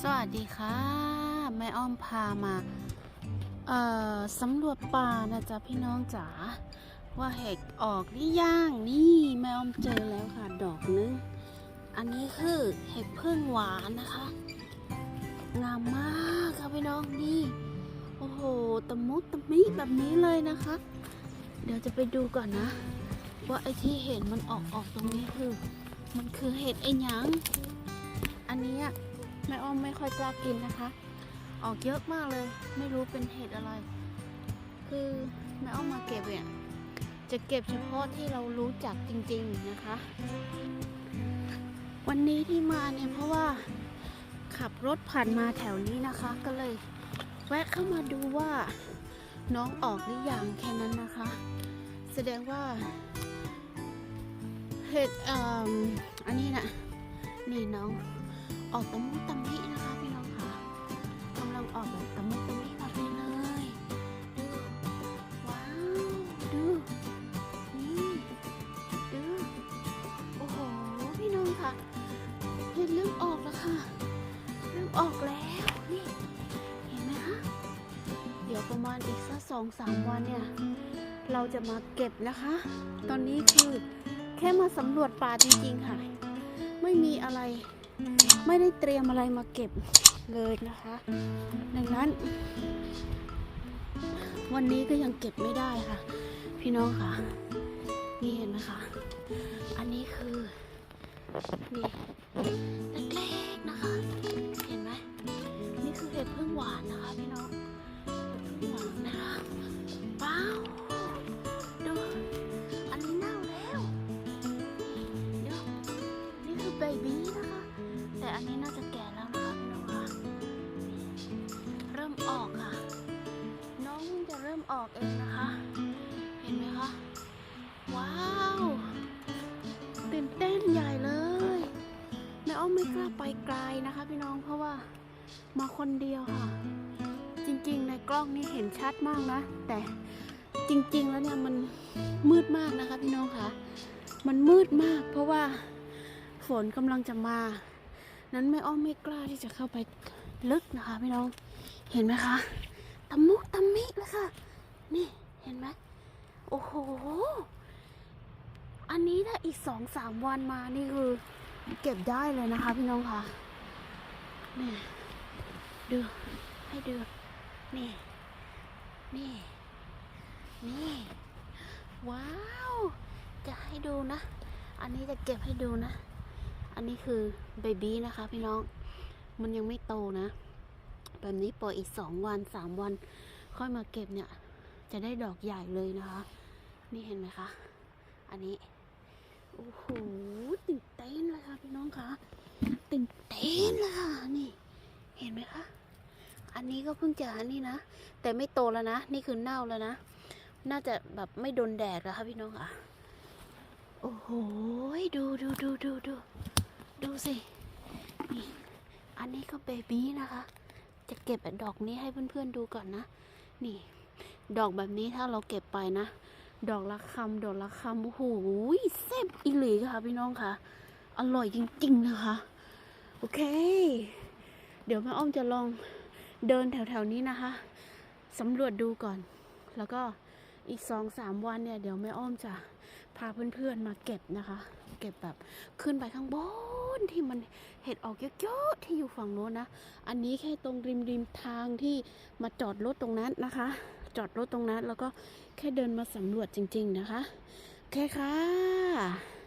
สวัสดีค่ะแม่อ้อมพามาเอ่อสำรวจป่านะจ๊ะพี่น้องจ๋าว่าเห็ดออกหรือยังนี่แม่อ้อมเจอแล้วค่ะ ดอกนึง อันนี้คือเห็ดพึ่งหวานนะคะ งามมากค่ะพี่น้องนี่โอ้โหตะมุตะมิแบบนี้เลยนะคะ เดี๋ยวจะไปดูก่อนนะ ว่าไอที่เห็นมันออกออกตรงนี้คือ มันคือเห็ดไอ้หยังอันนี้อะ แม่อ้อมไม่ค่อยกล้ากินนะคะ ออกเยอะมากเลย ไม่รู้เป็นเห็ดอะไร คือแม่อ้อมมาเก็บเนี่ยจะเก็บเฉพาะที่เรารู้จักจริงๆนะคะ วันนี้ที่มาเนี่ยเพราะว่าขับรถผ่านมาแถวนี้นะคะ ก็เลย แวะเข้ามาดูว่าน้องออกหรือยังแค่นั้นนะคะ แสดงว่าเห็ดอ่มอันนี้นะนี่น้อง ออกตะมุตะมินะคะพี่น้องค่ะกำลังออกแบบตะมุตะมิแบบนี้เลยดูว้าวดูนี่ดูโอ้โหพี่น้องค่ะเห็นเริ่มออกแล้วค่ะเริ่มออกแล้วนี่เห็นไหมคะเดี๋ยวประมาณอีกสักสองสามวันเนี่ยเราจะมาเก็บนะคะ ตอนนี้คือแค่มาสำรวจป่าจริงๆค่ะ ไม่มีอะไร ไม่ได้เตรียมอะไรมาเก็บเลยนะคะ ดังนั้น วันนี้ก็ยังเก็บไม่ได้ค่ะ พี่น้องค่ะ นี่เห็นไหมคะอันนี้คือ นี่เล็กๆนะคะ เห็นไหมนี่คือเห็ดพึ่งหวานนะคะพี่น้อง ออกเองนะคะ เห็นไหมคะ ว้าวตื่นเต้นใหญ่เลยแม่อ้อมไม่กล้าไปไกลนะคะ พี่น้องเพราะว่ามาคนเดียวค่ะ จริงๆ ในกล้องนี่เห็นชัดมากนะ แต่จริงๆแล้วเนี่ยมันมืดมากนะคะ พี่น้องคะมันมืดมาก เพราะว่าฝนกำลังจะมา นั้นแม่อ้อมไม่กล้าที่จะเข้าไปลึกนะคะ พี่น้องเห็นไหมคะตะมุตะมิเลยค่ะ นี่เห็นไหมโอ้โห อันนี้ถ้าอีกสองสามวันมานี่คือ เก็บได้เลยนะคะพี่น้องคะนี่ดูให้ดู นี่ นี่ นี่ ว้าว จะให้ดูนะ อันนี้จะเก็บให้ดูนะ อันนี้คือเบบี้นะคะ พี่น้อง มันยังไม่โตนะ แบบนี้ปล่อยอีกสองวันสามวัน ค่อยมาเก็บเนี่ย จะได้ดอกใหญ่เลยนะคะ นี่เห็นไหมคะ อันนี้ โอ้โหตื่นเต้นเลยค่ะพี่น้องคะตื่นเต้นเลยค่ะนี่ เห็นไหมคะ อันนี้ก็เพิ่งจะนนี้นะ แต่ไม่โตแล้วนะ นี่คือเน่าแล้วนะ น่าจะแบบไม่โดนแดดแล้วค่ะพี่น้องค่ะ โอ้โห ดูดูดูดูดูดูสินี่อันนี้ก็เบบี้นะคะ จะเก็บดอกนี้ให้เพื่อนๆดูก่อนนะ นี่ ดอกแบบนี้ถ้าเราเก็บไปนะ ดอกละคำดอกละคำโอ้โหแซ่บอีหลีค่ะพี่น้องค่ะ อร่อยจริงๆนะคะ โอเค เดี๋ยวแม่อ้อมจะลองเดินแถวๆนี้นะคะสำรวจดูก่อน แล้วก็อีกสองสามวันเนี่ย เดี๋ยวแม่อ้อมจะพาเพื่อนๆมาเก็บนะคะ เก็บแบบขึ้นไปข้างบนที่มันเห็ดออกเยอะๆที่อยู่ฝั่งโน้นนะ อันนี้แค่ตรงริมริมทางที่มาจอดรถตรงนั้นนะคะ จอดรถตรงนั้น แล้วก็แค่เดินมาสำรวจจริง ๆ นะคะ โอเคค่ะ